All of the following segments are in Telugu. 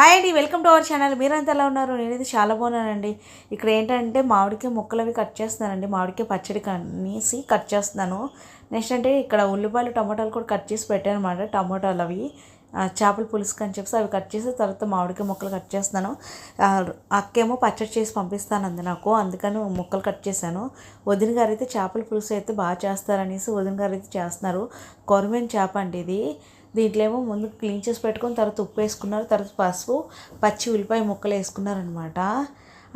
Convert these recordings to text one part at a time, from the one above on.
హాయ్ అండి వెల్కమ్ టు అవర్ ఛానల్. మీరంతా ఎలా ఉన్నారు? నేనైతే చాలా బాగున్నానండి. ఇక్కడ ఏంటంటే మామిడికాయ ముక్కలు అవి కట్ చేస్తున్నానండి. మామిడికాయ పచ్చడి కనేసి కట్ చేస్తున్నాను. నెక్స్ట్ అంటే ఇక్కడ ఉల్లిపాయలు టమాటాలు కూడా కట్ చేసి పెట్టాను అనమాట టమాటాలు అవి చేపల పులుసుకు అని చెప్పేసి అవి కట్ చేసి తర్వాత మామిడికాయ ముక్కలు కట్ చేస్తున్నాను. అక్కేమో పచ్చడి చేసి పంపిస్తాను అంది నాకు అందుకని ముక్కలు కట్ చేశాను. వదిన గారు అయితే చేపల పులుసు అయితే బాగా చేస్తారనేసి వదిన గారు అయితే చేస్తున్నారు. కొరమేన్ చేప అండి ఇది. దీంట్లో ఏమో ముందు క్లీన్ చేసి పెట్టుకొని తర్వాత ఉప్పు వేసుకున్నారు తర్వాత పసుపు పచ్చి ఉల్లిపాయ ముక్కలు వేసుకున్నారనమాట.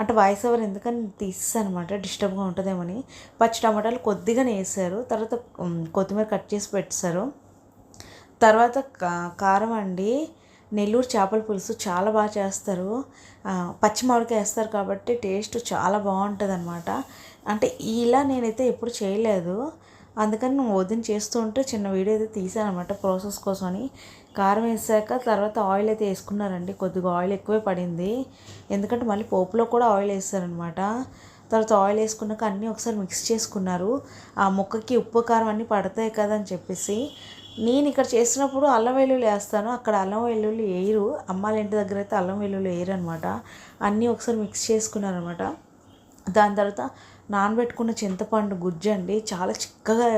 అంటే వాయిస్ ఓవర్ ఎందుకని తీసేసాను అనమాట డిస్టర్బ్గా ఉంటుందేమని. పచ్చి టమాటాలు కొద్దిగానే వేసారు తర్వాత కొత్తిమీర కట్ చేసి పెట్టేశారు. తర్వాత కారం అండి నెల్లూరు చేపల పులుసు చాలా బాగా చేస్తారు. పచ్చి మామిడికాయ వేస్తారు కాబట్టి టేస్ట్ చాలా బాగుంటుంది అనమాట అంటే ఇలా నేనైతే ఎప్పుడు చేయలేదు. అందుకని నువ్వు వదిన చేస్తూ ఉంటే చిన్న వీడియో అయితే తీసాను అనమాట ప్రాసెస్ కోసమని. కారం వేసాక తర్వాత ఆయిల్ అయితే వేసుకున్నారండి. కొద్దిగా ఆయిల్ ఎక్కువే పడింది. ఎందుకంటే మళ్ళీ పోపులో కూడా ఆయిల్ వేస్తారనమాట తర్వాత ఆయిల్ వేసుకున్నాక అన్నీ ఒకసారి మిక్స్ చేసుకున్నారు. ఆ ముక్కకి ఉప్పు కారం అన్నీ పడతాయి కదా అని చెప్పేసి. నేను ఇక్కడ చేసినప్పుడు అల్లం వెల్లుల్లి వేస్తాను. అక్కడ అల్లం వెల్లుల్లి వేయరు. అమ్మాళ్ళ ఇంటి దగ్గర అయితే అల్లం వెల్లుల్లి వేయరు అనమాట అన్నీ ఒకసారి మిక్స్ చేసుకున్నారనమాట దాని తర్వాత నానబెట్టుకున్న చింతపండు గుజ్జు అండి. చాలా చిక్కగా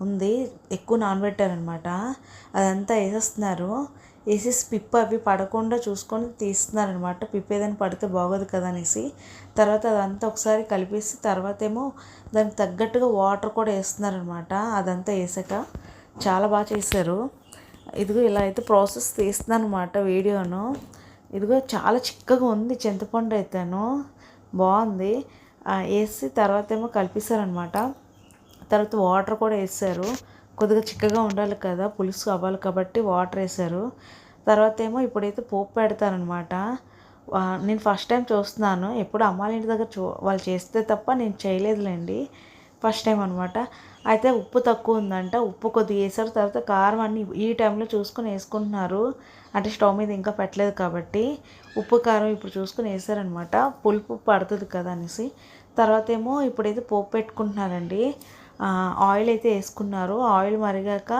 ఉంది. ఎక్కువ నానబెట్టారనమాట. అదంతా వేసేస్తున్నారు. వేసేసి పిప్ప అవి పడకుండా చూసుకొని తీస్తున్నారనమాట. పిప్ప ఏదైనా పడితే బాగోదు కదా అనేసి. తర్వాత అదంతా ఒకసారి కలిపేసి తర్వాత ఏమో దానికి తగ్గట్టుగా వాటర్ కూడా వేస్తున్నారనమాట. అదంతా వేసాక చాలా బాగా చేశారు. ఇదిగో ఇలా అయితే ప్రాసెస్ తీస్తున్నాను అనమాట వీడియోను. ఇదిగో చాలా చిక్కగా ఉంది చింతపండు అయితేను. బాగుంది. వేసి తర్వాత ఏమో కలిపేశారనమాట తర్వాత వాటర్ కూడా వేసారు. కొద్దిగా చిక్కగా ఉండాలి కదా పులుసు అవ్వాలి కాబట్టి వాటర్ వేసారు. తర్వాత ఏమో ఇప్పుడైతే పోపు పెడతారనమాట నేను ఫస్ట్ టైం చూస్తున్నాను. ఎప్పుడు అమ్మాయిల ఇంటి దగ్గర చూ వాళ్ళు చేస్తే తప్ప నేను చేయలేదులేండి. ఫస్ట్ టైం అనమాట అయితే ఉప్పు తక్కువ ఉందంట. ఉప్పు కొద్దిగా వేసారు. తర్వాత కారం అన్ని ఈ టైంలో చూసుకొని వేసుకుంటున్నారు. అంటే స్టవ్ మీద ఇంకా పెట్టలేదు కాబట్టి. ఉప్పు కారం ఇప్పుడు చూసుకొని వేసారనమాట పులుపు పడుతుంది కదా అనేసి. తర్వాత ఏమో ఇప్పుడైతే పోపు పెట్టుకుంటున్నారండి. ఆయిల్ అయితే వేసుకున్నారు. ఆయిల్ మరిగాక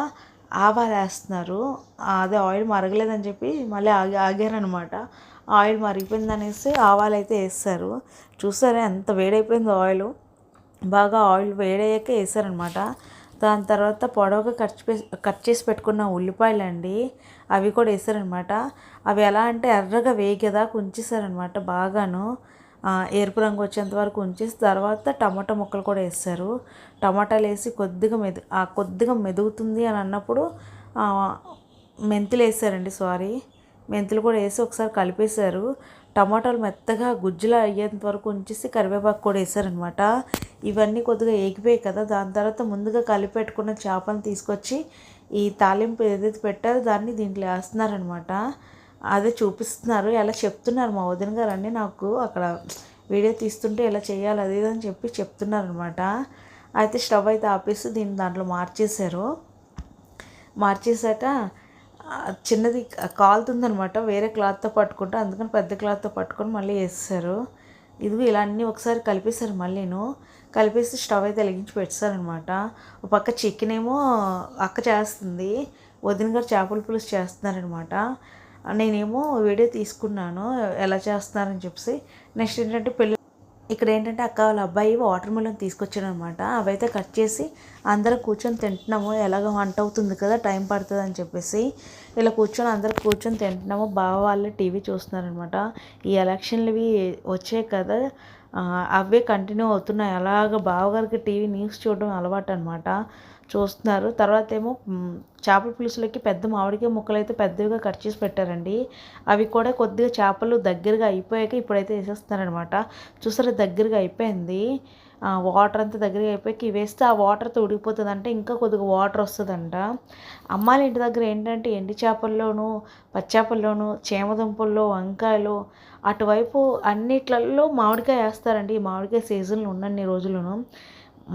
ఆవాలు వేస్తున్నారు. అదే ఆయిల్ మరగలేదని చెప్పి మళ్ళీ ఆగి ఆగారనమాట ఆయిల్ మరిగిపోయింది అనేసి ఆవాలు అయితే వేస్తారు చూసారా ఎంత వేడైపోయిందో ఆయిల్. బాగా ఆయిల్ వేడయ్యాక వేసారనమాట. దాని తర్వాత పొడవుగా కట్ చేసి కట్ చేసి పెట్టుకున్న ఉల్లిపాయలు అండి అవి కూడా వేసారనమాట. అవి ఎలా అంటే ఎర్రగా వేగేదాకా ఉంచేసారనమాట బాగాను. ఎరుపు రంగు వచ్చేంత వరకు ఉంచేసి తర్వాత టమాటా ముక్కలు కూడా వేస్తారు. టమాటాలు వేసి కొద్దిగా మెదు ఆ కొద్దిగా మెదుగుతుంది అని అన్నప్పుడు మెంతులు వేసారండి సారీ. మెంతులు కూడా వేసి ఒకసారి కలిపేశారు. టమాటాలు మెత్తగా గుజ్జులా అయ్యేంత వరకు ఉంచేసి కరివేపాకు కూడా వేసారనమాట ఇవన్నీ కొద్దిగా ఏగిపోయాయి కదా దాని తర్వాత ముందుగా కలిపెట్టుకున్న చేపలను తీసుకొచ్చి ఈ తాలింపు ఏదైతే పెట్టారో దాన్ని దీంట్లో వేస్తున్నారనమాట అదే చూపిస్తున్నారు ఎలా చెప్తున్నారు మా వదిన గారు అన్నీ నాకు అక్కడ వీడియో తీస్తుంటే ఎలా చేయాలి అది అని చెప్పి చెప్తున్నారనమాట అయితే స్టవ్ అయితే ఆపేసి దీన్ని దాంట్లో మార్చేశారు. మార్చేశాక చిన్నది కాలుతుందనమాట వేరే క్లాత్తో పట్టుకుంటే అందుకని పెద్ద క్లాత్తో పట్టుకొని మళ్ళీ వేస్తారు. ఇదిగో ఇలా అన్నీ ఒకసారి కలిపేశారు మళ్ళీను. కలిపేసి స్టవ్ అయితే వెలిగించి పెట్టేశారనమాట ఒక పక్క చికెన్ ఏమో అక్క చేస్తుంది వదిన గారు చేపల పులుసు చేస్తున్నారనమాట నేనేమో వీడియో తీసుకున్నాను ఎలా చేస్తున్నారని చెప్పేసి. నెక్స్ట్ ఏంటంటే పెళ్ళి ఇక్కడ ఏంటంటే అక్క వాళ్ళ అబ్బాయి వాటర్ మిలన్ తీసుకొచ్చాడు అనమాట అవైతే కట్ చేసి అందరం కూర్చొని తింటున్నాము. ఎలాగ వంట అవుతుంది కదా టైం పడుతుంది అని చెప్పేసి ఇలా కూర్చొని అందరం కూర్చొని తింటున్నాము. బావ వాళ్ళు టీవీ చూస్తున్నారనమాట. ఈ ఎలక్షన్లు వచ్చాయి కదా అవే కంటిన్యూ అవుతున్నాయి. అలాగ బావగారికి టీవీ న్యూస్ చూడడం అలవాటు అనమాట చూస్తున్నారు. తర్వాత ఏమో చేపల పులుసులకి పెద్ద మామిడికాయ ముక్కలు అయితే పెద్దవిగా కట్ చేసి పెట్టారండి. అవి కూడా కొద్దిగా చేపలు దగ్గరగా అయిపోయాక ఇప్పుడైతే వేసేస్తున్నారనమాట చూసారా దగ్గరగా అయిపోయింది. వాటర్ అంతా దగ్గర అయిపోయి వేస్తే ఆ వాటర్తో ఉడికిపోతుందంటే ఇంకా కొద్దిగా వాటర్ వస్తుందంట. అమ్మాయిల ఇంటి దగ్గర ఏంటంటే ఎండి చేపల్లోనూ పచ్చేపల్లోనూ చేమదుంపల్లో వంకాయలు అటువైపు అన్నిట్లలో మామిడికాయ వేస్తారండి. ఈ మామిడికాయ సీజన్లో ఉన్నన్ని రోజులను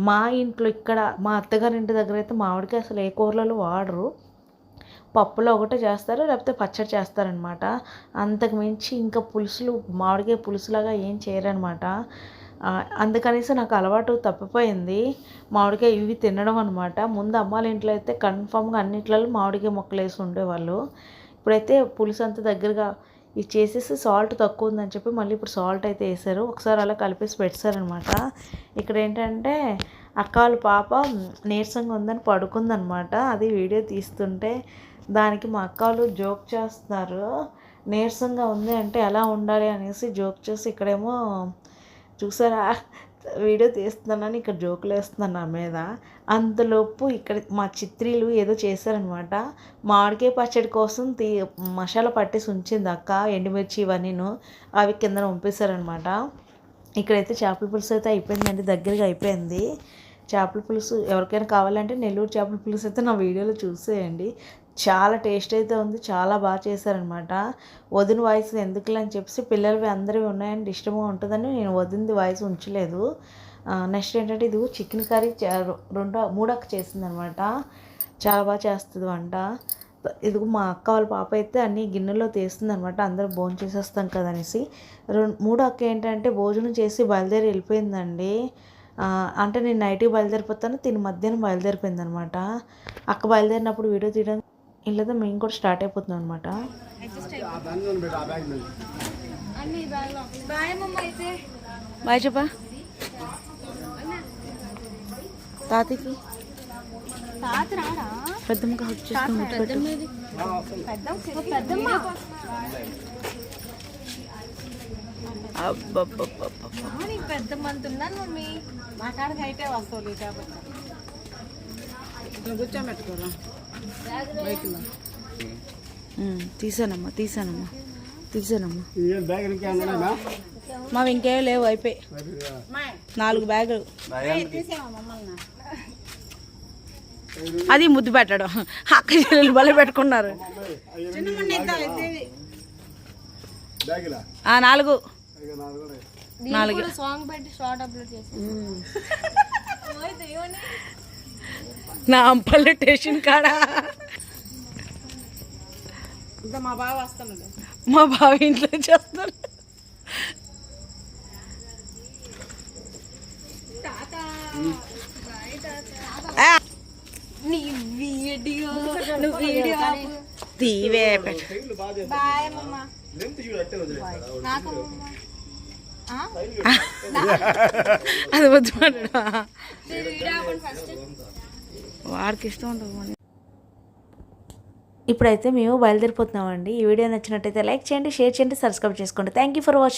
మా ఇంట్లో ఇక్కడ మా అత్తగారి ఇంటి దగ్గర అయితే మామిడికాయ అసలు ఏ కూరలలో వాడరు. పప్పులో ఒకటే చేస్తారు లేకపోతే పచ్చడి చేస్తారనమాట అంతకు మించి ఇంకా పులుసులు మామిడికాయ పులుసులాగా ఏం చేయరనమాట అందుకనేసి నాకు అలవాటు తప్పిపోయింది. మామిడికాయ ఇవి తినడం అనమాట ముందు అమ్మాళ్ళ ఇంట్లో అయితే కన్ఫామ్గా అన్నిట్లలో మామిడికాయ మొక్కలు వేసి ఉండేవాళ్ళు. ఇప్పుడైతే పులుసు అంత దగ్గరగా ఇది చేసేసి సాల్ట్ తక్కువ ఉందని చెప్పి మళ్ళీ ఇప్పుడు సాల్ట్ అయితే వేసారు. ఒకసారి అలా కలిపేసి పెట్టారనమాట ఇక్కడ ఏంటంటే అక్క వాళ్ళ పాప నీరసంగా ఉందని పడుకుందనమాట అది వీడియో తీస్తుంటే దానికి మా అక్క వాళ్ళు జోక్ చేస్తున్నారు. నీరసంగా ఉంది అంటే ఎలా ఉండాలి అనేసి జోక్ చేసి ఇక్కడేమో చూసారా? వీడియో తీస్తున్నానని ఇక్కడ జోకులు వేస్తున్నాను నా మీద. అంతలోపు ఇక్కడ మా చిత్రీలు ఏదో చేశారనమాట మామిడికాయ పచ్చడి కోసం తీ మసాలా పట్టేసి ఉంచింది అక్క ఎండుమిర్చి ఇవన్నీను అవి కింద పంపేశారనమాట ఇక్కడైతే చేపల పులుసు అయితే అయిపోయిందండి దగ్గరగా అయిపోయింది. చేపల పులుసు ఎవరికైనా కావాలంటే నెల్లూరు చేపల పులుసు అయితే నా వీడియోలో చూసేయండి. చాలా టేస్ట్ అయితే ఉంది చాలా బాగా చేశారనమాట. వదిన వాయిస్ ఎందుకులే అని చెప్పేసి పిల్లలవి అందరివి ఉన్నాయని ఇష్టంగా ఉంటుందని నేను వదినది వాయిస్ ఉంచలేదు. నెక్స్ట్ ఏంటంటే ఇది చికెన్ కర్రీ రెండో మూడక్క చేసిందనమాట. చాలా బాగా చేస్తుంది వంట. ఇది మా అక్క వాళ్ళ పాప అయితే అన్ని గిన్నెలో తీస్తుంది అనమాట అందరూ భోజనం చేసేస్తాం కదా అనేసి. రెండు మూడు అక్క ఏంటంటే భోజనం చేసి బయలుదేరి వెళ్ళిపోయిందండి. అంటే నేను నైట్కి బయలుదేరిపోతాను తిని మధ్యాహ్నం బయలుదేరిపోయింది అనమాట అక్క బయలుదేరినప్పుడు వీడియో తీయడం ఇళ్ళతో మేము కూడా స్టార్ట్ అయిపోతున్నాం అనమాట బాయ్ చెప్పా తాతకి తాత రాడా పెద్దమ్మకి హక్ చేసుకుని ముట్టుపెట్టు. పెద్దమ్మ. అబ్బబ్బబ్బబ్బబ్బ. నీకు పెద్దమ్మ అంటున్నాను మమ్మీ మా కాడికి అయితే వస్తావు కాబట్టి. కూర్చోబెట్టుకోరా. తీసానమ్మా తీసానమ్మా తీసానమ్మా. మావి ఇంకేం లేవు అయిపోయి. నాలుగు బ్యాగులు. అది ముద్దు పెట్టడం. అక్క చెల్లెలు బలి పెట్టుకున్నారు. బ్యాగులా? ఆ నాలుగు. ఇక నాలుగు సాంగ్ పెట్టి షార్ట్ అప్లోడ్ చేసాను నా అంపల్లి స్టేషన్ కాడ? మా బావ వస్తాను మా బావ ఇంట్లో చేస్తారు ఆ, నీ వీడియో. నువ్వు వీడియో తీవే పెట్ట. సైడ్లు బాగా చేస్తారు బాయ్ మమ్మ లెంత్ చూడు అట్టే వదిలేస్తారా నాకు మమ్మ అది వద్దు మాట్లాడు. వీడియో ఆపండి ఫస్ట్ వాడికి ఇష్టం ఉంటుంది ఇప్పుడైతే మేము బయలుదేరిపోతున్నామండి. ఈ వీడియో నచ్చినట్టయితే లైక్ చేయండి షేర్ చేయండి సబ్స్క్రైబ్ చేసుకోండి. Thank you for watching